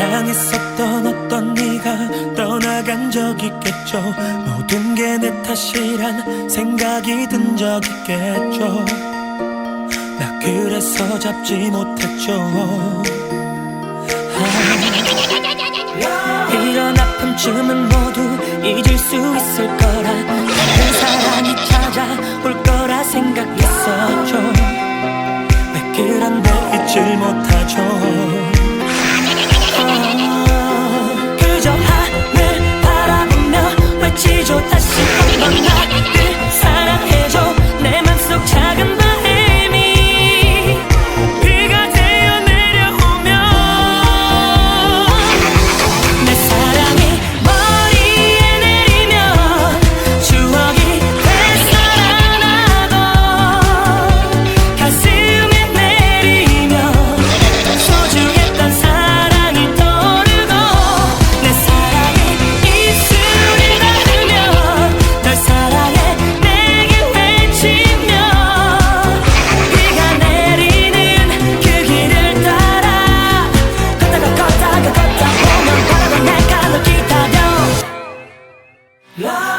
사랑했었던 어떤 네가 떠나간 적 있겠죠? 모든 게 내 탓이란 생각이 든 적 있겠죠? 나 그래서 잡지 못했죠. 아, 이런 아픔쯤은 모두 잊을 수 있을 거라. 그 사랑이 찾아올 거라 생각했었죠. 왜 그런데 잊질 못하 라